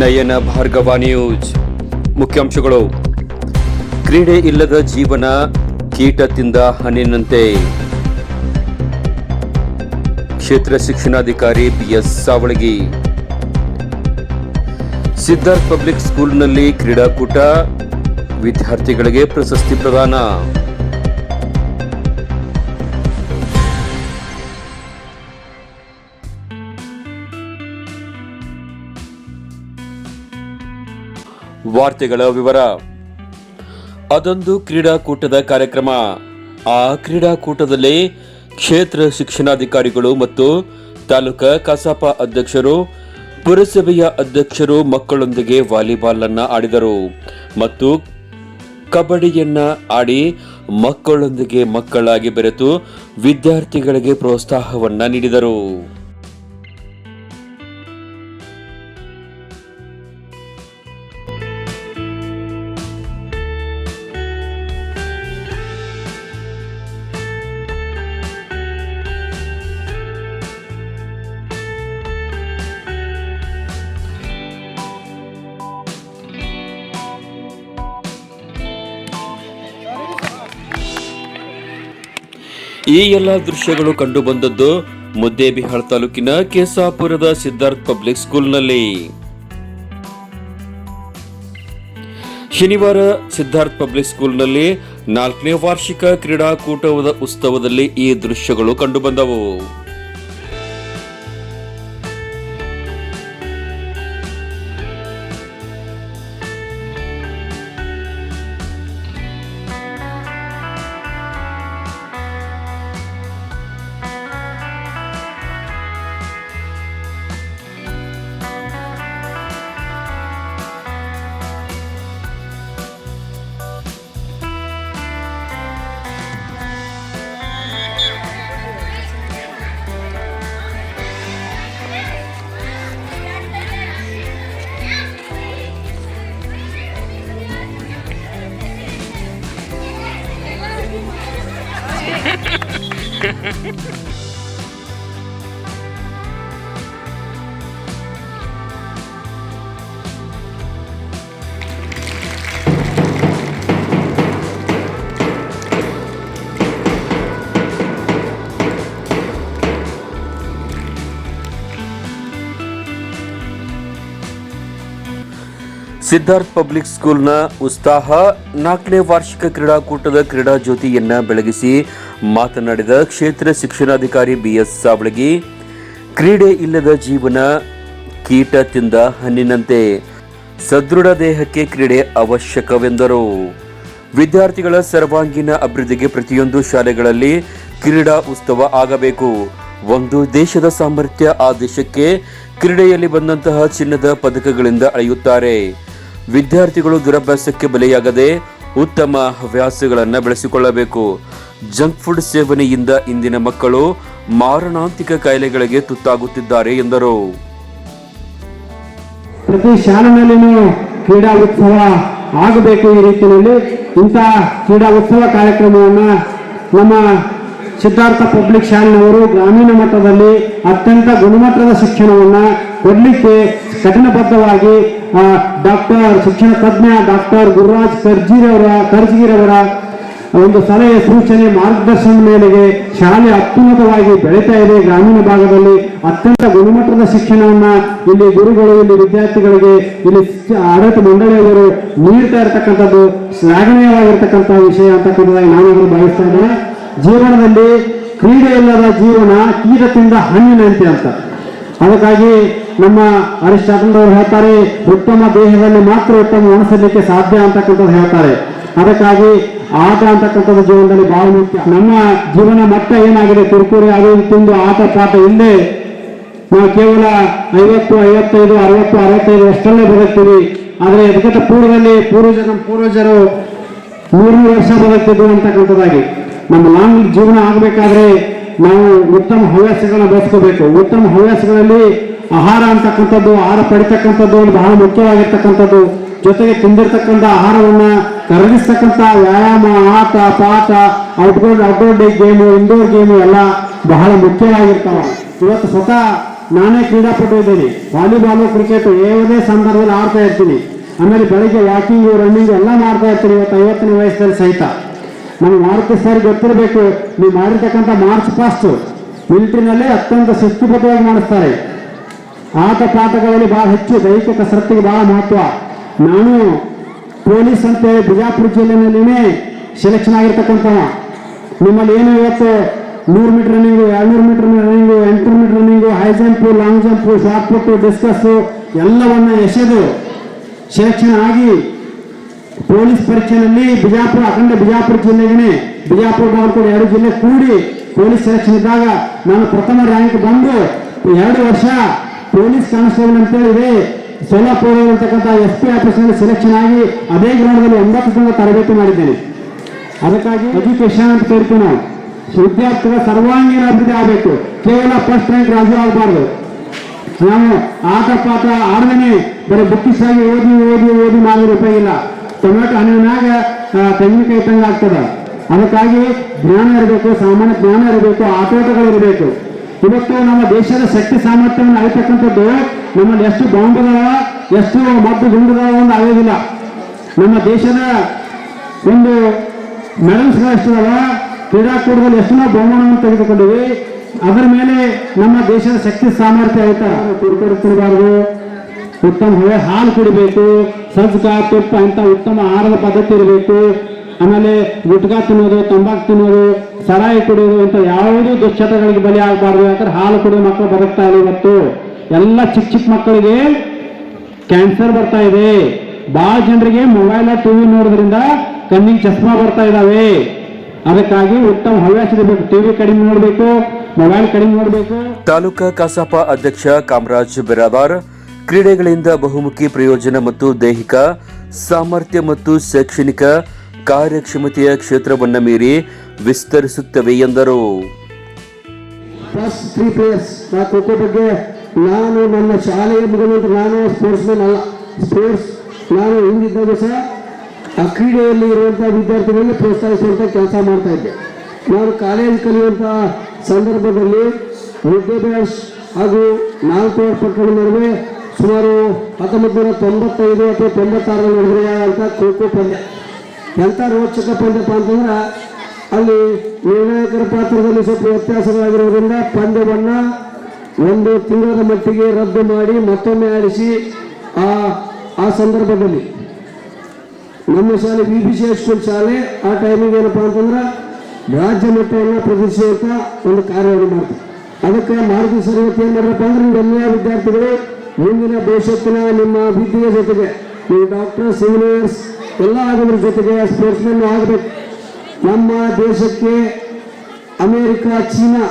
ನಯನ Bhargava news ಮುಖ್ಯಾಂಶಗಳು. ಕ್ರೀಡೆ ಇಲ್ಲದ ಜೀವನ ಕೀಟ ತಿಂದ ಹನಿನಂತೆ. ಕ್ಷೇತ್ರ ಶಿಕ್ಷಣಾಧಿಕಾರಿ ಬಿಎಸ್ ಸಾವಳಗಿ. ಸಿದ್ಧಾರ್ಥ್ ಪಬ್ಲಿಕ್ ಸ್ಕೂಲ್ನಲ್ಲಿ ಕ್ರೀಡಾಕೂಟ. ವಿದ್ಯಾರ್ಥಿಗಳಿಗೆ ಪ್ರಶಸ್ತಿ ಪ್ರದಾನ. ವಾರ್ತೆಗಳ ವಿವರ. ಅದೊಂದು ಕ್ರೀಡಾಕೂಟದ ಕಾರ್ಯಕ್ರಮ. ಆ ಕ್ರೀಡಾಕೂಟದಲ್ಲಿ ಕ್ಷೇತ್ರ ಶಿಕ್ಷಣಾಧಿಕಾರಿಗಳು ಮತ್ತು ತಾಲೂಕಾ ಕಸಾಪ ಅಧ್ಯಕ್ಷರು, ಪುರಸಭೆಯ ಅಧ್ಯಕ್ಷರು ಮಕ್ಕಳೊಂದಿಗೆ ವಾಲಿಬಾಲ್ ಅನ್ನ ಆಡಿದರು ಮತ್ತು ಕಬಡ್ಡಿಯನ್ನ ಆಡಿ ಮಕ್ಕಳೊಂದಿಗೆ ಮಕ್ಕಳಾಗಿ ಬೆರೆತು ವಿದ್ಯಾರ್ಥಿಗಳಿಗೆ ಪ್ರೋತ್ಸಾಹವನ್ನ ನೀಡಿದರು. ಈ ಎಲ್ಲ ದೃಶ್ಯಗಳು ಕಂಡು ಬಂದದ್ದು ಮುದ್ದೇಬಿಹಾಳ್ ತಾಲೂಕಿನ ಕೇಸಾಪುರದ ಸಿದ್ಧಾರ್ಥ್ ಪಬ್ಲಿಕ್ ಸ್ಕೂಲ್ನಲ್ಲಿ. ಶನಿವಾರ ಸಿದ್ಧಾರ್ಥ್ ಪಬ್ಲಿಕ್ ಸ್ಕೂಲ್ನಲ್ಲಿ ನಾಲ್ಕನೇ ವಾರ್ಷಿಕ ಕ್ರೀಡಾಕೂಟದ ಉತ್ಸವದಲ್ಲಿ ಈ ದೃಶ್ಯಗಳು ಕಂಡುಬಂದವು ಸಿದ್ಧಾರ್ಥ್ ಪಬ್ಲಿಕ್ ಸ್ಕೂಲ್ನ ಉತ್ಸಾಹ ನಾಲ್ಕನೇ ವಾರ್ಷಿಕ ಕ್ರೀಡಾಕೂಟದ ಕ್ರೀಡಾ ಜ್ಯೋತಿಯನ್ನ ಬೆಳಗಿಸಿ ಮಾತನಾಡಿದ ಕ್ಷೇತ್ರ ಶಿಕ್ಷಣಾಧಿಕಾರಿ ಬಿಎಸ್ ಸಾವಳಗಿ, ಕ್ರೀಡೆ ಇಲ್ಲದ ಜೀವನ ಕೀಟ ತಿಂದ ಹಣ್ಣಿನಂತೆ ಸದೃಢ ದೇಹಕ್ಕೆ ಕ್ರೀಡೆ ಅವಶ್ಯಕವೆಂದರು. ವಿದ್ಯಾರ್ಥಿಗಳ ಸರ್ವಾಂಗೀಣ ಅಭಿವೃದ್ಧಿಗೆ ಪ್ರತಿಯೊಂದು ಶಾಲೆಗಳಲ್ಲಿ ಕ್ರೀಡಾ ಉತ್ಸವ ಆಗಬೇಕು. ಒಂದು ದೇಶದ ಸಾಮರ್ಥ್ಯ ಆ ದೇಶಕ್ಕೆ ಕ್ರೀಡೆಯಲ್ಲಿ ಬಂದಂತಹ ಚಿನ್ನದ ಪದಕಗಳಿಂದ ಅಳೆಯುತ್ತಾರೆ. ವಿದ್ಯಾರ್ಥಿಗಳು ದುರಭ್ಯಾಸಕ್ಕೆ ಬಲಿಯಾಗದೆ ಉತ್ತಮ ಹವ್ಯಾಸಗಳನ್ನು ಬೆಳೆಸಿಕೊಳ್ಳಬೇಕು. ಜಂಕ್ ಫುಡ್ ಸೇವನೆಯಿಂದ ಇಂದಿನ ಮಕ್ಕಳು ಮಾರಣಾಂತಿಕ ಕಾಯಿಲೆಗಳಿಗೆ ತುತ್ತಾಗುತ್ತಿದ್ದಾರೆ ಎಂದರು. ಪ್ರತಿ ಶಾಲೆನಲ್ಲಿನೂ ಕ್ರೀಡಾ ಉತ್ಸವ ಆಗಬೇಕು ಈ ರೀತಿಯಲ್ಲಿ ಇಂತಹ ಕ್ರೀಡಾ ಉತ್ಸವ ಕಾರ್ಯಕ್ರಮವನ್ನು ನಮ್ಮ ಸಿದ್ಧಾರ್ಥ ಪಬ್ಲಿಕ್ ಶಾಲೆಯವರು ಗ್ರಾಮೀಣ ಮಟ್ಟದಲ್ಲಿ ಅತ್ಯಂತ ಗುಣಮಟ್ಟದ ಶಿಕ್ಷಣವನ್ನು ಕೊಡಲಿಕ್ಕೆ ಕಠಿಣಬದ್ಧವಾಗಿ ಡಾಕ್ಟರ್ ಶಿಕ್ಷಣ ತಜ್ಞ ಡಾಕ್ಟರ್ ಗುರುರಾಜ್ ಕರ್ಜಿರವರ ಕರ್ಜಿಗಿರವರ ಒಂದು ಸಲಹೆ ಸೂಚನೆ ಮಾರ್ಗದರ್ಶನ ಮೇಲೆಗೆ ಶಾಲೆ ಅತ್ಯುನ್ನತವಾಗಿ ಬೆಳೀತಾ ಇದೆ ಗ್ರಾಮೀಣ ಭಾಗದಲ್ಲಿ. ಅತ್ಯಂತ ಗುಣಮಟ್ಟದ ಶಿಕ್ಷಣವನ್ನ ಇಲ್ಲಿ ಗುರುಗಳು, ಇಲ್ಲಿ ವಿದ್ಯಾರ್ಥಿಗಳಿಗೆ, ಇಲ್ಲಿ ಆಡಳಿತ ಮಂಡಳಿಯವರು ನೀಡ್ತಾ ಇರತಕ್ಕಂಥದ್ದು, ಶ್ಲಾಘನೀಯವಾಗಿರ್ತಕ್ಕಂಥ ವಿಷಯ ಅಂತಕ್ಕಂಥದ್ದಾಗಿ ನಾನಾದರೂ ಭಾವಿಸ್ತಾ ಇದ್ದೇನೆ. ಜೀವನದಲ್ಲಿ ಕ್ರೀಡೆ ಇಲ್ಲದ ಜೀವನ ಕೀಟದಿಂದ ಹಣ್ಣಿನಂತೆ ಅಂತ. ಅದಕ್ಕಾಗಿ ನಮ್ಮ ಅವರು ಹೇಳ್ತಾರೆ, ಉತ್ತಮ ದೇಹದಲ್ಲಿ ಮಾತ್ರ ಉತ್ತಮ ಮನಸ್ಸಲ್ಲಿಕ್ಕೆ ಸಾಧ್ಯ ಅಂತಕ್ಕಂಥದ್ದು ಹೇಳ್ತಾರೆ. ಅದಕ್ಕಾಗಿ ಆಟ ಅಂತಕ್ಕಂಥದ್ದು ಜೀವನದಲ್ಲಿ ಬಹಳ ಮುಖ್ಯ. ನಮ್ಮ ಜೀವನ ಮಟ್ಟ ಏನಾಗಿದೆ? ಕುರ್ಕುರೆ ಅದು ತಿಂದು ಆಟ ಪಾಠ ಇಲ್ಲದೆ ನಾವು ಕೇವಲ ಐವತ್ತು, ಐವತ್ತೈದು, ಅರವತ್ತು, ಅರವತ್ತೈದು ಅಷ್ಟಲ್ಲೇ ಬದುಕ್ತೀವಿ. ಆದರೆ ಅದಕ್ಕಿಂತ ಪೂರ್ವದಲ್ಲಿ ಪೂರ್ವಜರು ನಮ್ಮ ಪೂರ್ವಜರು ನೂರು ವರ್ಷ ಬದುಕ್ತಿದ್ರು ಅಂತಕ್ಕಂಥದ್ದಾಗಿ. ನಮ್ಮ ಲಾಂಗ್ ಜೀವನ ಆಗಬೇಕಾದ್ರೆ ನಾವು ಉತ್ತಮ ಹವ್ಯಾಸಗಳನ್ನ ಬೆಳೆಸ್ಕೋಬೇಕು. ಉತ್ತಮ ಹವ್ಯಾಸಗಳಲ್ಲಿ ಆಹಾರ ಅಂತಕ್ಕಂಥದ್ದು, ಆಹಾರ ಪಡಿತಕ್ಕಂಥದ್ದು ಒಂದು ಬಹಳ ಮುಖ್ಯವಾಗಿರ್ತಕ್ಕಂಥದ್ದು. ಜೊತೆಗೆ ತಿಂದಿರ್ತಕ್ಕಂಥ ಆಹಾರವನ್ನ ಕರಗಿಸ್ತಕ್ಕಂಥ ವ್ಯಾಯಾಮ, ಆಟ, ಪಾಠ outdoor outdoor game indoor game ಎಲ್ಲ ಬಹಳ ಮುಖ್ಯವಾಗಿರ್ತಾವೆ ಇವತ್ತು ಸ್ವತಃ ನಾನೇ ಕ್ರೀಡಾಪಟು ಇದ್ದೀನಿ. ವಾಲಿಬಾಲು ಕ್ರಿಕೆಟ್ ಯಾವುದೇ ಸಂದರ್ಭದಲ್ಲಿ ಆಡ್ತಾ ಇರ್ತೀನಿ. ಆಮೇಲೆ ಬೆಳಗ್ಗೆ ವಾಕಿಂಗು ರನ್ನಿಂಗ್ ಎಲ್ಲ ಮಾಡ್ತಾ ಇರ್ತೀನಿ ಇವತ್ತು ಐವತ್ತನೇ ವಯಸ್ಸಲ್ಲಿ ಸಹಿತ. ನಮ್ಗೆ ಮಾರುತಿ ಸರ್ ಗೊತ್ತಿರಬೇಕು, ನೀವು ಮಾಡಿರ್ತಕ್ಕಂಥ ಮಾರ್ಚ್ ಪಾಸ್ಟ್ ಮಿಲಿಟರಿನಲ್ಲಿ ಅತ್ಯಂತ ಶಿಸ್ತುಬದ್ಧವಾಗಿ ಮಾಡಿಸ್ತಾರೆ. ಆಟ ಪಾಠಗಳಲ್ಲಿ ಬಹಳ ಹೆಚ್ಚು ದೈಹಿಕ ಕಸರತ್ತಿಗೆ ಬಹಳ ಮಹತ್ವ. ನಾನು ಪೊಲೀಸ್ ಅಂತೇಳಿ ಬಿಜಾಪುರ ಜಿಲ್ಲೆನಲ್ಲಿನೇ ಸೆಲೆಕ್ಷನ್ ಆಗಿರ್ತಕ್ಕಂಥ ನಿಮ್ಮಲ್ಲಿ ಏನು ಇವತ್ತು ನೂರು ಮೀಟರ್ ರನ್ನಿಂಗು ಎರಡ್ನೂರು ಮೀಟರ್ ರನ್ನಿಂಗು ಎಂಟ್ನೂರು metre running high jump long jump shot put discus ಎಲ್ಲವನ್ನು ಎಸೆದು ಸೆಲೆಕ್ಷನ್ ಆಗಿ ಪೊಲೀಸ್ ಪರೀಕ್ಷೆಯಲ್ಲಿ ಬಿಜಾಪುರ, ಅಖಂಡ ಬಿಜಾಪುರ ಜಿಲ್ಲೆಗೆ ಬಿಜಾಪುರ ಬಾಗಲಕೋಟೆ ಎರಡು ಜಿಲ್ಲೆ ಕೂಡಿ ಪೊಲೀಸ್ ಸೆಲೆಕ್ಷನ್ ಇದ್ದಾಗ ನಾನು ಪ್ರಥಮ ರ್ಯಾಂಕ್ ಬಂದು ಎರಡು ವರ್ಷ ಪೊಲೀಸ್ ಕಾನ್ಸ್ಟೇಬಲ್ ಅಂತೇಳಿ ಇದೆ ಇರತಕ್ಕಂಥ ಎಸ್ ಪಿ ಆಫೀಸ್ನಲ್ಲಿ ಸೆಲೆಕ್ಷನ್ ಆಗಿ ಅದೇ ಗ್ರೌಂಡ್ನಲ್ಲಿ ಒಂಬತ್ತು ತಿಂಗಳ ತರಬೇತಿ ಮಾಡಿದ್ದೇನೆ. ಅದಕ್ಕಾಗಿ ಎಜುಕೇಶನ್ ಅಂತ ಕರಿತೀವಿ ನಾವು ವಿದ್ಯಾರ್ಥಿಗಳ ಸರ್ವಾಂಗೀಣ ಅಭಿವೃದ್ಧಿ ಆಗಬೇಕು. ಕೇವಲ ಫಸ್ಟ್ ರ್ಯಾಂಕ್ ರಾಜು ಆಗಬಾರ್ದು. ನಾವು ಆಟ ಪಾಠ ಆಡ್ದೇನೆ ಬರೀ ಬುಕ್ಕಿಸ್ ಓದಿ ಓದಿ ಓದಿ ಮಾಡಿದ್ರೆ ಉಪಯೋಗ ಇಲ್ಲ. ಟೊಮೆಟೊ ಹಣ್ಣಿನಾಗ ತೆಂಗಿನಕಾಯಿ ತಂಗ ಆಗ್ತದೆ. ಅದಕ್ಕಾಗಿ ಜ್ಞಾನ ಇರಬೇಕು, ಸಾಮಾನ್ಯ ಜ್ಞಾನ ಇರಬೇಕು ಆಟೋಟಗಳು ಇರಬೇಕು. ಇವತ್ತು ನಮ್ಮ ದೇಶದ ಶಕ್ತಿ ಸಾಮರ್ಥ್ಯವನ್ನು ಅಳಿತಕ್ಕಂಥದ್ದು ನಮ್ಮಲ್ಲಿ ಎಷ್ಟು ಬಾಂಬ್ಗಳ ಎಷ್ಟು ಮದ್ದು ಗುಂಡುಗಳ ಒಂದು ಆಗೋದಿಲ್ಲ. ನಮ್ಮ ದೇಶದ ಒಂದು ಮೆಡಲ್ಸ್ಗಳು ಎಷ್ಟಿದಾವ ಕ್ರೀಡಾಕೂಟದಲ್ಲಿ ಎಷ್ಟು ನಾವು ಬಹುಮಾನವನ್ನು ತೆಗೆದುಕೊಂಡಿವಿ. ಅದರ ಮೇಲೆ ನಮ್ಮ ದೇಶದ ಶಕ್ತಿ ಸಾಮರ್ಥ್ಯ ಆಯ್ತಾ? ಕುಡ್ಕೊಂಡು ತಿನ್ನಬಾರ್ದು ಉತ್ತಮ ಹಾಲು ಕುಡಿಬೇಕು. ಸಜ್ಜಕ ತುಪ್ಪ ಅಂತ ಉತ್ತಮ ಆಹಾರದ ಪದ್ಧತಿ ಇರಬೇಕು. ಆಮೇಲೆ ಗುಟ್ಕಾ ತಿನ್ನೋದು, ತಂಬಾಕು ತಿನ್ನೋದು ಸರಾಯಿ ಕುಡಿಯೋದು ಅಂತ ಯಾವುದೂ ದುಶ್ಚಟಗಳಿಗೆ ಬಲಿ ಆಗಬಾರ್ದು ಯಾಕಂದ್ರೆ ಹಾಲು ಕುಡಿಯೋ ಮಕ್ಕಳು ಬದುಕ್ತಾ ಇಲ್ಲ ಇವತ್ತು. ಎಲ್ಲ ಚಿಕ್ಕ ಚಿಕ್ಕ ಮಕ್ಕಳಿಗೆ ಕ್ಯಾನ್ಸರ್ ಬರ್ತಾ ಇದೆ. ಬಹಳ ಜನರಿಗೆ ಮೊಬೈಲ್ ಟಿವಿ ನೋಡೋದ್ರಿಂದ ಕಣ್ಣಿಗೆ ಚಸ್ಮಾ ಬರ್ತಾ ಇದಾವೆ. ಅದಕ್ಕಾಗಿ ಉತ್ತಮ ಹವ್ಯಾಸ ಇರಬೇಕು ಟಿವಿ ಕಡಿಮೆ ನೋಡಬೇಕು ಮೊಬೈಲ್ ಕಡಿಮೆ ನೋಡಬೇಕು. ತಾಲೂಕಾ ಕಸಾಪ ಅಧ್ಯಕ್ಷ ಕಾಮರಾಜ್ ಬಿರಾದಾರ್, ಕ್ರೀಡೆಗಳಿಂದ ಬಹುಮುಖಿ ಪ್ರಯೋಜನ ಮತ್ತು ದೈಹಿಕ ಸಾಮರ್ಥ್ಯ ಮತ್ತು ಶೈಕ್ಷಣಿಕ ಕಾರ್ಯಕ್ಷಮತೆಯ ಕ್ಷೇತ್ರವನ್ನ ಮೀರಿ ವಿಸ್ತರಿಸುತ್ತವೆ ಎಂದರು. ಖೋಖೋ ಬಗ್ಗೆ ನಾನು ನನ್ನ ಶಾಲೆಯ ಮುಗಿದ ನಾನು ಸ್ಪೋರ್ಟ್ಸ್ ಮ್ಯಾನ್ ಅಲ್ಲ. ಸ್ಪೋರ್ಟ್ಸ್ ನಾನು ಹಿಂದಿದ್ದಾಗ ಸಹ ಆ ಕ್ರೀಡೆಯಲ್ಲಿ ಇರುವಂಥ ವಿದ್ಯಾರ್ಥಿಗಳನ್ನು ಪ್ರೋತ್ಸಾಹಿಸುವಂಥ ಕೆಲಸ ಮಾಡ್ತಾ ಇದ್ದೆ. ನಾನು ಕಾಲೇಜ್ ಕಲಿಯುವಂಥ ಸಂದರ್ಭದಲ್ಲಿ ವಿದ್ಯಾಭ್ಯಾಸ ಹಾಗೂ ನಾಲ್ಕು ಪಟ್ಟಣ ನಡುವೆ ಸುಮಾರು ಹತ್ತೊಂಬತ್ತು ನೂರ ತೊಂಬತ್ತೈದು ಅಥವಾ ತೊಂಬತ್ತಾರರಲ್ಲಿ ನಡೆದಿರುವಂತಹ ಖೋಖೋ ಪಂದ್ಯ. ಎಂಥ ರೋಚಕ ಪಂದ್ಯಪ್ಪ ಅಂತಂದ್ರೆ ಅಲ್ಲಿ ನಿರ್ಣಾಯಕರ ಪಾತ್ರದಲ್ಲಿ ಸ್ವಲ್ಪ ವ್ಯತ್ಯಾಸಗಳಾಗಿರುವುದರಿಂದ ಪಂದ್ಯವನ್ನು ಒಂದು ತಿಂಗಳ ಮಟ್ಟಿಗೆ ರದ್ದು ಮಾಡಿ ಮತ್ತೊಮ್ಮೆ ಆಡಿಸಿ ಆ ಆ ಸಂದರ್ಭದಲ್ಲಿ. ನಮ್ಮ ಶಾಲೆ ಬಿ ಬಿ ಸಿ ಸ್ಕೂಲ್ ಶಾಲೆ, ಆ ಟೈಮಿಗೆ ಏನಪ್ಪ ಅಂತಂದ್ರೆ ರಾಜ್ಯ ಮಟ್ಟವನ್ನು ಪ್ರದರ್ಶಿಸುವಂತ ಒಂದು ಕಾರ್ಯವನ್ನು ಮಾಡ್ತಾರೆ. ಅದಕ್ಕೆ ಮಾರುತಿ ಸರ್ ಏನು ಅಂದ್ರೆ ನಿಮ್ಮೆಲ್ಲ ವಿದ್ಯಾರ್ಥಿಗಳು ಮುಂದಿನ ಭವಿಷ್ಯತ್ತಿನ ನಿಮ್ಮ ವಿದ್ಯೆಯ ಜೊತೆಗೆ, ನೀವು ಡಾಕ್ಟರ್ಸ್ ಇಂಜಿನಿಯರ್ಸ್ ಎಲ್ಲ ಆಗೋದ್ರ ಜೊತೆಗೆ ಸ್ಪೋರ್ಟ್ಸ್ಮನ್ ಆಗಬೇಕು. ನಮ್ಮ ದೇಶಕ್ಕೆ ಅಮೇರಿಕ, ಚೀನಾ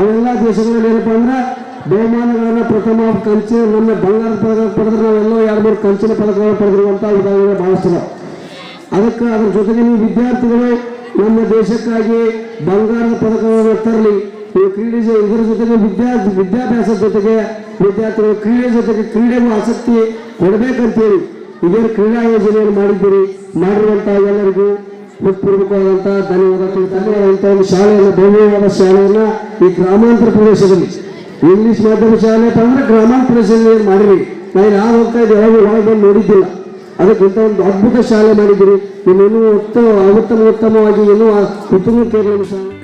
ಅವೆಲ್ಲ ದೇಶಗಳಲ್ಲಿ ಏನಪ್ಪ ಅಂದ್ರೆ ಬಹುಮಾನಗಳನ್ನು ಪ್ರಥಮ ಕಂಚಿನ ನಮ್ಮ ಬಂಗಾರದ ಪದಕ ಪಡೆದ್ರೆ, ನಾವೆಲ್ಲೋ ಎರಡು ಮೂರು ಕಂಚಿನ ಪದಕಗಳನ್ನು ಪಡೆದಿರುವಂಥ ಉದಾಹರಣೆ ಭಾವಿಸ್ತದೆ. ಅದಕ್ಕೆ ಅದ್ರ ಜೊತೆಗೆ ನೀವು ವಿದ್ಯಾರ್ಥಿಗಳು ನಮ್ಮ ದೇಶಕ್ಕಾಗಿ ಬಂಗಾರದ ಪದಕವನ್ನು ತರಲಿ, ನೀವು ಕ್ರೀಡೆ ಇದರ ಜೊತೆಗೆ ವಿದ್ಯಾರ್ಥಿ ವಿದ್ಯಾಭ್ಯಾಸದ ಜೊತೆಗೆ ವಿದ್ಯಾರ್ಥಿಗಳು ಕ್ರೀಡೆ ಜೊತೆಗೆ ಕ್ರೀಡೆಗೂ ಆಸಕ್ತಿ ಕೊಡಬೇಕಂತೇಳಿ ಇದೇನು ಕ್ರೀಡಾ ಯೋಜನೆಯನ್ನು ಮಾಡಿದ್ದೀರಿ ಮಾಡಿರುವಂಥ ಎಲ್ಲರಿಗೂ ಹೃತ್ಪೂರ್ವಕವಾದಂಥ ಧನ್ಯವಾದ ತಿಳಿತಾನೆ ಇಂಥ ಒಂದು ಶಾಲೆಯನ್ನು, ಭವ್ಯವಾದ ಶಾಲೆಯನ್ನು ಈ ಗ್ರಾಮಾಂತರ ಪ್ರದೇಶದಲ್ಲಿ, ಇಂಗ್ಲಿಷ್ ಮಾಧ್ಯಮ ಶಾಲೆ ಅಂತ ಅಂದ್ರೆ ಗ್ರಾಮಾಂತರ ಪ್ರದೇಶದಲ್ಲಿ ಏನು ಮಾಡಿರಿ. ನಾವು ಯಾರು ಹೋಗ್ತಾ ಇದ್ದೆ ಯಾವಾಗ ಒಳಗೆ ಬಂದು ನೋಡಿದ್ದಿಲ್ಲ. ಅದಕ್ಕಿಂತ ಒಂದು ಅದ್ಭುತ ಶಾಲೆ ಮಾಡಿದ್ದೀರಿ. ಇನ್ನೇನು ಉತ್ತಮ ಉತ್ತಮ ಉತ್ತಮವಾಗಿ ಏನು ಉತ್ತಮ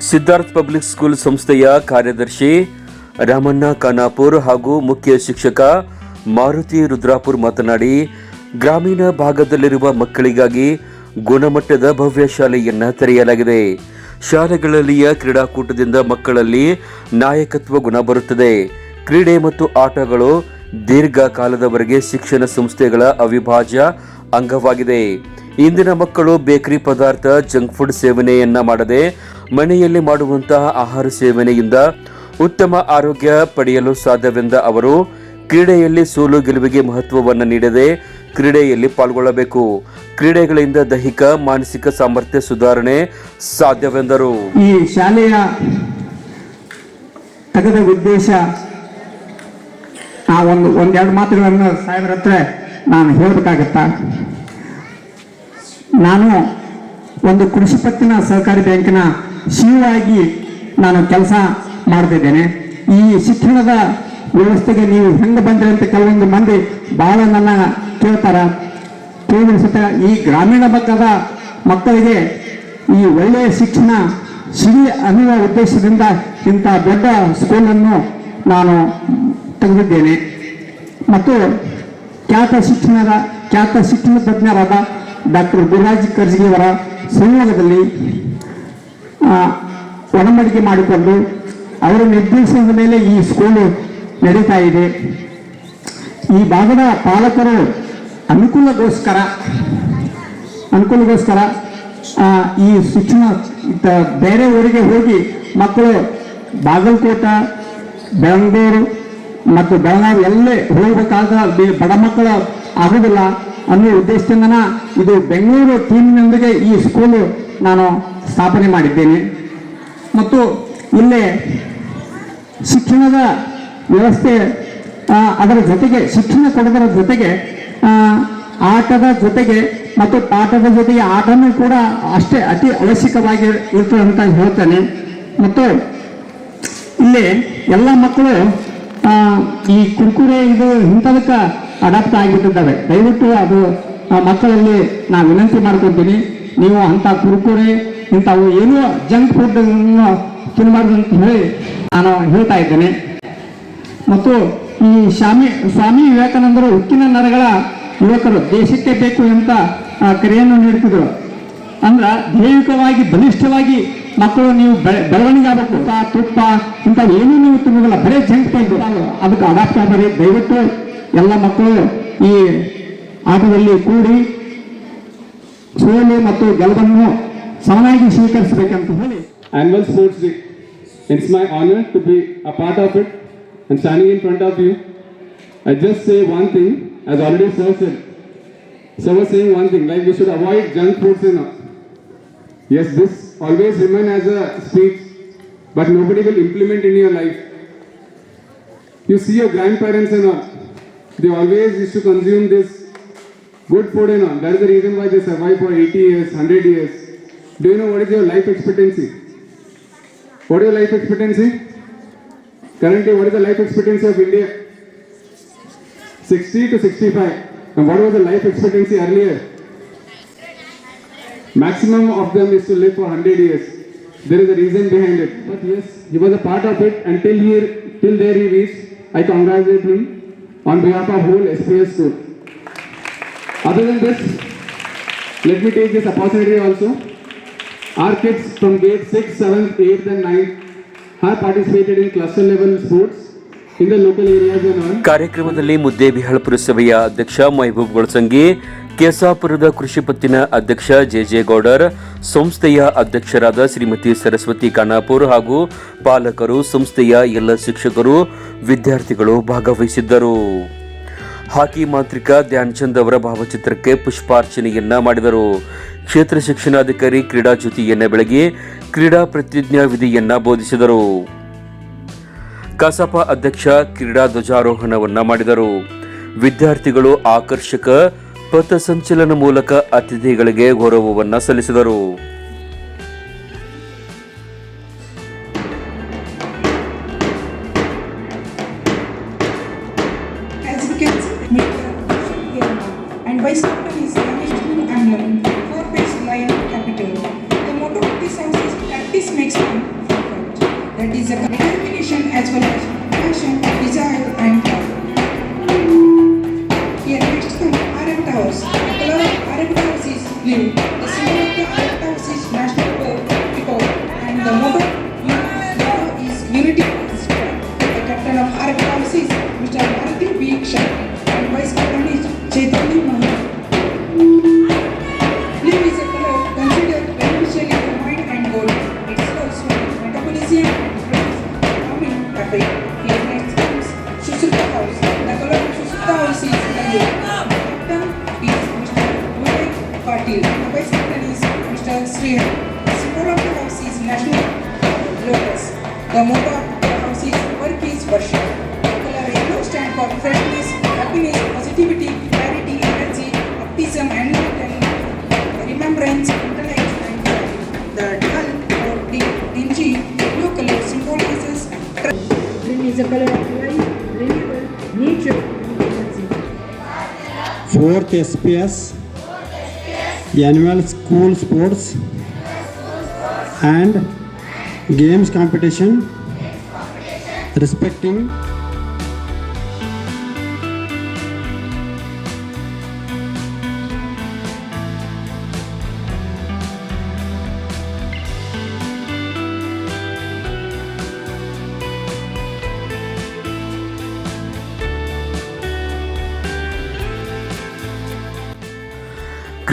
ಸಿದ್ಧಾರ್ಥ್ ಪಬ್ಲಿಕ್ ಸ್ಕೂಲ್ ಸಂಸ್ಥೆಯ ಕಾರ್ಯದರ್ಶಿ ರಾಮಣ್ಣ ಖಾನಾಪುರ್ ಹಾಗೂ ಮುಖ್ಯ ಶಿಕ್ಷಕ ಮಾರುತಿ ರುದ್ರಾಪುರ್ ಮಾತನಾಡಿ, ಗ್ರಾಮೀಣ ಭಾಗದಲ್ಲಿರುವ ಮಕ್ಕಳಿಗಾಗಿ ಗುಣಮಟ್ಟದ ಭವ್ಯ ಶಾಲೆಯನ್ನ ತೆರೆಯಲಾಗಿದೆ. ಶಾಲೆಗಳಲ್ಲಿಯ ಕ್ರೀಡಾಕೂಟದಿಂದ ಮಕ್ಕಳಲ್ಲಿ ನಾಯಕತ್ವ ಗುಣ ಬರುತ್ತದೆ. ಕ್ರೀಡೆ ಮತ್ತು ಆಟಗಳು ದೀರ್ಘಕಾಲದವರೆಗೆ ಶಿಕ್ಷಣ ಸಂಸ್ಥೆಗಳ ಅವಿಭಾಜ್ಯ ಅಂಗವಾಗಿದೆ. ಇಂದಿನ ಮಕ್ಕಳು ಬೇಕರಿ ಪದಾರ್ಥ, ಜಂಕ್ ಫುಡ್ ಸೇವನೆಯನ್ನ ಮಾಡದೆ ಮನೆಯಲ್ಲಿ ಮಾಡುವಂತಹ ಆಹಾರ ಸೇವನೆಯಿಂದ ಉತ್ತಮ ಆರೋಗ್ಯ ಪಡೆಯಲು ಸಾಧ್ಯವೆಂದ ಅವರು ಕ್ರೀಡೆಯಲ್ಲಿ ಸೋಲು ಗೆಲುವಿಗೆ ಮಹತ್ವವನ್ನು ನೀಡದೆ ಕ್ರೀಡೆಯಲ್ಲಿ ಪಾಲ್ಗೊಳ್ಳಬೇಕು. ಕ್ರೀಡೆಗಳಿಂದ ದೈಹಿಕ, ಮಾನಸಿಕ ಸಾಮರ್ಥ್ಯ ಸುಧಾರಣೆ ಸಾಧ್ಯವೆಂದರು. ಈ ಶಾಲೆಯ ತೆಗೆದ ಉದ್ದೇಶ ಆ ಒಂದು, ಒಂದೆರಡು ಮಾತುಗಳನ್ನು ಸಾಹೇಬ್ರ ಹತ್ರ ನಾನು ಹೇಳಬೇಕಾಗತ್ತ? ನಾನು ಒಂದು ಕೃಷಿ ಪತ್ತಿನ ಸಹಕಾರಿ ಬ್ಯಾಂಕಿನ ಶಿವಾಗಿ ನಾನು ಕೆಲಸ ಮಾಡ್ತಿದ್ದೇನೆ. ಈ ಶಿಕ್ಷಣದ ವ್ಯವಸ್ಥೆಗೆ ನೀವು ಹೆಂಗೆ ಬಂದ್ರೆ ಅಂತ ಕೆಲವೊಂದು ಮಂದಿ ಬಹಳ ನನ್ನ ಕೇಳ್ತಾರ. ಕೇಳಿದ ಈ ಗ್ರಾಮೀಣ ಭಾಗದ ಮಕ್ಕಳಿಗೆ ಈ ಒಳ್ಳೆಯ ಶಿಕ್ಷಣ ಸಿಗಲಿ ಅನ್ನುವ ಉದ್ದೇಶದಿಂದ ಇಂಥ ದೊಡ್ಡ ಸ್ಕೂಲನ್ನು ನಾನು ತೆಗೆದಿದ್ದೇನೆ ಮತ್ತು ಖ್ಯಾತ ಶಿಕ್ಷಣದ, ಖ್ಯಾತ ಶಿಕ್ಷಣ ತಜ್ಞರಾದ ಡಾಕ್ಟರ್ ಗುರುರಾಜ್ ಕರ್ಜಿಯವರ ಸಂಯೋಗದಲ್ಲಿ ಒಡಂಬಡಿಕೆ ಮಾಡಿಕೊಂಡು ಅವರ ನಿರ್ದೇಶನದ ಮೇಲೆ ಈ ಸ್ಕೂಲು ನಡೀತಾ ಇದೆ. ಈ ಭಾಗದ ಪಾಲಕರು ಅನುಕೂಲಗೋಸ್ಕರ ಅನುಕೂಲಗೋಸ್ಕರ ಈ ಶಿಕ್ಷಣ ಬೇರೆ ಊರಿಗೆ ಹೋಗಿ ಮಕ್ಕಳು ಬಾಗಲಕೋಟ ಬೆಂಗಳೂರು ಮತ್ತು ಬೆಳಗಾವಿ ಎಲ್ಲೇ ಹೋಗಬೇಕಾದ ಬಡ ಮಕ್ಕಳು ಆಗೋದಿಲ್ಲ ಅನ್ನೋ ಉದ್ದೇಶದಿಂದ ಇದು ಬೆಂಗಳೂರು ಟೀಮ್ನೊಂದಿಗೆ ಈ ಸ್ಕೂಲು ನಾನು ಸ್ಥಾಪನೆ ಮಾಡಿದ್ದೇನೆ. ಮತ್ತು ಇಲ್ಲೇ ಶಿಕ್ಷಣದ ವ್ಯವಸ್ಥೆ ಅದರ ಜೊತೆಗೆ ಶಿಕ್ಷಣ ಕೊಡೋದರ ಜೊತೆಗೆ ಆಟದ ಜೊತೆಗೆ ಮತ್ತು ಪಾಠದ ಜೊತೆಗೆ ಆಟನೂ ಕೂಡ ಅಷ್ಟೇ ಅತಿ ಅವಶ್ಯಕವಾಗಿ ಇರ್ತದೆ ಅಂತ ಹೇಳ್ತೇನೆ. ಮತ್ತು ಇಲ್ಲಿ ಎಲ್ಲ ಮಕ್ಕಳು ಈ ಕುರ್ಕುರೆ ಇದು ಇಂಥದಕ್ಕೆ ಅಡಾಪ್ಟ್ ಆಗಿಬಿಟ್ಟಿದ್ದಾವೆ. ದಯವಿಟ್ಟು ಅದು ಮಕ್ಕಳಲ್ಲಿ ನಾನು ವಿನಂತಿ ಮಾಡ್ಕೊತೀನಿ ನೀವು ಅಂಥ ಕುರ್ಕುರೆ, ಇಂಥವು ಏನೂ ಜಂಕ್ ಫುಡ್ ತಿನ್ನಬಾರ್ದು ಅಂತ ಹೇಳಿ ನಾನು ಹೇಳ್ತಾ ಇದ್ದೇನೆ. ಮತ್ತು ಈ ಸ್ವಾಮಿ ಸ್ವಾಮಿ ವಿವೇಕಾನಂದರು ಉಕ್ಕಿನ ನರಗಳ ಯುವಕರು ದೇಶಕ್ಕೆ ಬೇಕು ಅಂತ ಕರೆಯನ್ನು ನೀಡುತ್ತಿದ್ದರು. ಅಂದ್ರೆ ದೈವಿಕವಾಗಿ, ಬಲಿಷ್ಠವಾಗಿ ಮಕ್ಕಳು ನೀವು ಬೆಳೆ ಬೆಳವಣಿಗೆ ಆಗಬೇಕು ತುಪ್ಪ, ಇಂಥವು ಏನೂ ನೀವು ತಿನ್ನೋದಿಲ್ಲ ಬರೀ ಜಂಕ್ ಫುಡ್ ಅದಕ್ಕೆ ಅಡಾಪ್ಟ್ ಆಗಬೇಡಿ ದಯವಿಟ್ಟು ಎಲ್ಲ ಮಕ್ಕಳು ಈ ಆಟದಲ್ಲಿ ಕೂಡಿ ಸೋಲು ಮತ್ತು ಗೆಲುವನ್ನು ಸಮನಾಗಿ ಸ್ವೀಕರಿಸಬೇಕಂತ ಹೇಳಿ. Annual sports it's my honour to be a part of it and standing in front of you. I just say one thing, as already sir said. Sir was saying one thing, like we should avoid junk foods and all. Yes, this always remain as a speech, but nobody will implement in your life. You see your grandparents and all, they always used to consume this good food and all. That is the reason why they survive for 80 years, 100 years. Do you know what is your life expectancy? What is your life expectancy? Currently, what is the life expectancy of India? 60 to 65. And what was the life expectancy earlier? Maximum of them is to live for 100 years. There is a reason behind it. But yes, he was a part of it until he, till there he reached. I congratulate him on behalf of whole SPS school. Other than this, let me take this opportunity also. Our kids from grade 6, 7th, 8th and 9th ಕಾರ್ಯಕ್ರಮದಲ್ಲಿ ಮುದ್ದೇಬಿಹಾಳ್ ಪುರಸಭೆಯ ಅಧ್ಯಕ್ಷ ಮಹಬೂಬ್ ಗೊಳಸಂಗಿ, ಕೇಸಾಪುರದ ಕೃಷಿ ಪತ್ತಿನ ಅಧ್ಯಕ್ಷ J J Goudar, ಸಂಸ್ಥೆಯ ಅಧ್ಯಕ್ಷರಾದ ಶ್ರೀಮತಿ ಸರಸ್ವತಿ ಖಾನಾಪುರ್ ಹಾಗೂ ಪಾಲಕರು, ಸಂಸ್ಥೆಯ ಎಲ್ಲ ಶಿಕ್ಷಕರು, ವಿದ್ಯಾರ್ಥಿಗಳು ಭಾಗವಹಿಸಿದ್ದರು. ಹಾಕಿ ಮಾಂತ್ರಿಕ ಧ್ಯಾನ್ ಚಂದ್ ಅವರ ಭಾವಚಿತ್ರಕ್ಕೆ ಪುಷ್ಪಾರ್ಚನೆಯನ್ನ ಮಾಡಿದರು. ಕ್ಷೇತ್ರ ಶಿಕ್ಷಣಾಧಿಕಾರಿ ಕ್ರೀಡಾ ಜ್ಯೋತಿಯನ್ನ ಬೆಳಗಿ ಕ್ರೀಡಾ ಪ್ರತಿಜ್ಞಾ ವಿಧಿಯನ್ನ ಬೋಧಿಸಿದರು. ಕಸಾಪ ಅಧ್ಯಕ್ಷ ಕ್ರೀಡಾ ಧ್ವಜಾರೋಹಣವನ್ನ ಮಾಡಿದರು. ವಿದ್ಯಾರ್ಥಿಗಳು ಆಕರ್ಷಕ ಪಥಸಂಚಲನ ಮೂಲಕ ಅತಿಥಿಗಳಿಗೆ ಗೌರವವನ್ನ ಸಲ್ಲಿಸಿದರು. As well as request attorneys Mr. Srihar, support of the house is National Lotus. The motto of the house is Work is Worship. Color yellow stand for freshness, happiness, positivity, clarity, energy, optimism, and remembrance, intellect, and. The dull or dingy blue color symbolizes Green is a color of life, renewal, nature, and energy. Fourth SPS annual school sports and games competition respecting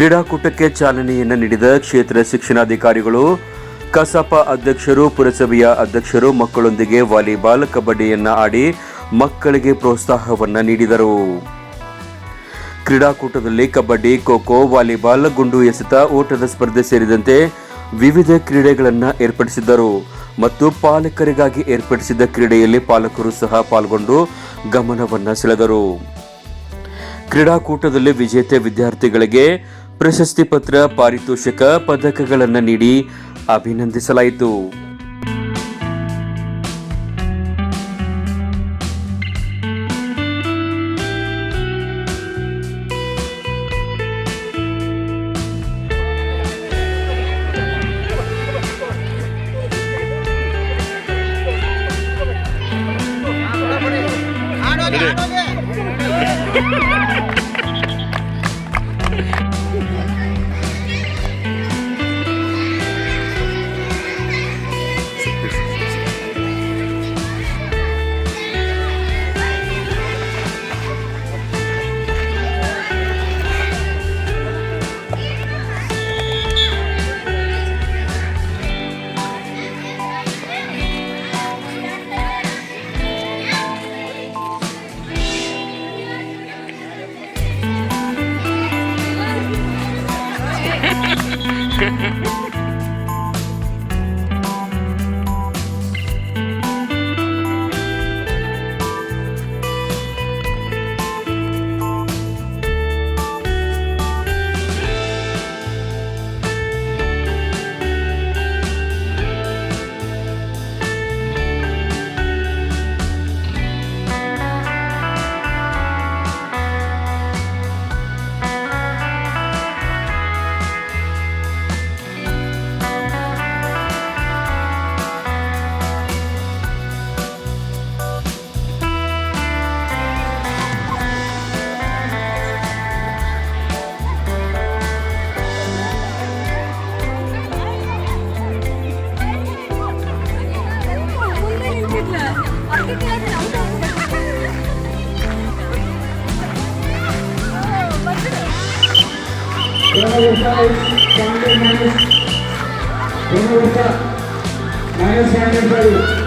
ಕ್ರೀಡಾಕೂಟಕ್ಕೆ ಚಾಲನೆಯನ್ನು ನೀಡಿದ ಕ್ಷೇತ್ರ ಶಿಕ್ಷಣಾಧಿಕಾರಿಗಳು, ಕಸಾಪ ಅಧ್ಯಕ್ಷರು, ಪುರಸಭೆಯ ಅಧ್ಯಕ್ಷರು, ಮಕ್ಕಳೊಂದಿಗೆ volleyball ಕಬಡ್ಡಿಯನ್ನ ಆಡಿ ಮಕ್ಕಳಿಗೆ ಪ್ರೋತ್ಸಾಹವನ್ನ ನೀಡಿದರು. ಕ್ರೀಡಾಕೂಟದಲ್ಲಿ ಕಬಡ್ಡಿ, ಖೋಖೋ, ವಾಲಿಬಾಲ್, ಗುಂಡು ಎಸೆತ, ಓಟದ ಸ್ಪರ್ಧೆ ಸೇರಿದಂತೆ ವಿವಿಧ ಕ್ರೀಡೆಗಳನ್ನು ಏರ್ಪಡಿಸಿದ್ದರು ಮತ್ತು ಪಾಲಕರಿಗಾಗಿ ಏರ್ಪಡಿಸಿದ್ದ ಕ್ರೀಡೆಯಲ್ಲಿ ಪಾಲಕರು ಸಹ ಪಾಲ್ಗೊಂಡು ಗಮನವನ್ನು ಸೆಳೆದರು. ಕ್ರೀಡಾಕೂಟದಲ್ಲಿ ವಿಜೇತ ವಿದ್ಯಾರ್ಥಿಗಳಿಗೆ ಪ್ರಶಸ್ತಿ ಪತ್ರ ಪಾರಿತೋಷಕ ಪದಕಗಳನ್ನು ನೀಡಿ ಅಭಿನಂದಿಸಲಾಯಿತು. ಮುಂದೆ మైనస్ మైనస్ మైనస్